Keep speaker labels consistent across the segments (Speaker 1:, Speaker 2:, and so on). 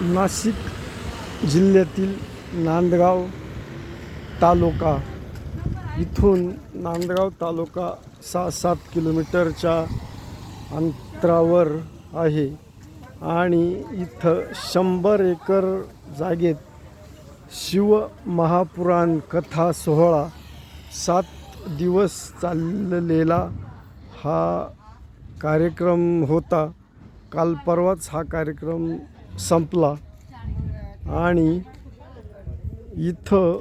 Speaker 1: नाशिक जिल्ह्यातील नांदगाव तालुका. इथून नांदगाव तालुका सहा सात किलोमीटरच्या अंतरावर आहे आणि इथं शंभर एकर जागेत शिव महापुराण कथा सोहळा सात दिवस चाललेला हा कार्यक्रम होता. काल परवाच हा कार्यक्रम संपला. आणि इथं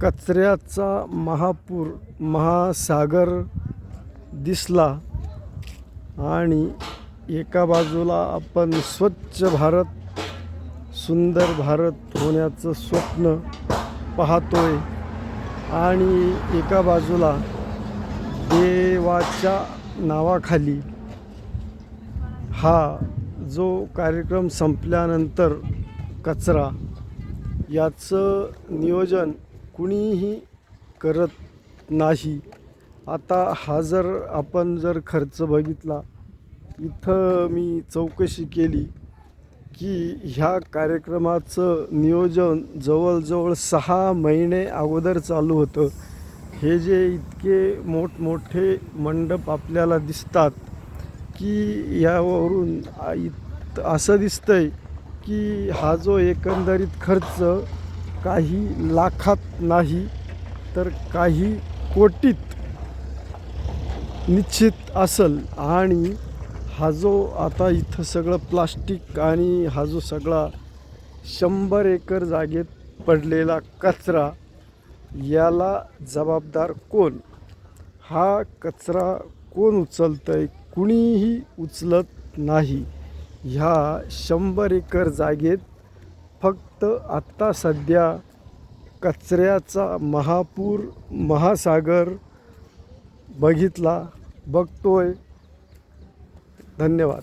Speaker 1: कचऱ्याचा महापूर महासागर दिसला. आणि एका बाजूला आपण स्वच्छ भारत सुंदर भारत होण्याचं स्वप्न पाहतोय. आणि एका बाजूला देवाच्या नावाखाली हा जो कार्यक्रम संपल्यानंतर कचरा याचं नियोजन कुणीही करत नाही. आता हा जर आपण जर खर्च बघितला इथं मी चौकशी केली की ह्या कार्यक्रमाचं नियोजन जवळजवळ सहा महिने अगोदर चालू होतं. हे जे इतके मोठमोठे मंडप आपल्याला दिसतात की यावरून इत असं दिसतंय की हा जो एकंदरीत खर्च काही लाखात नाही तर काही कोटीत निश्चित असल. आणि हा जो आता इथं सगळं प्लास्टिक आणि हा जो सगळा शंभर एकर जागेत पडलेला कचरा याला जबाबदार कोण? हा कचरा कोण उचलतं आहे कुणीही उचलत नाही. ह्या शंभर एकर जागेत फक्त आत्ता सध्या कचऱ्याचा महापूर महासागर बघितला बघतोय. धन्यवाद.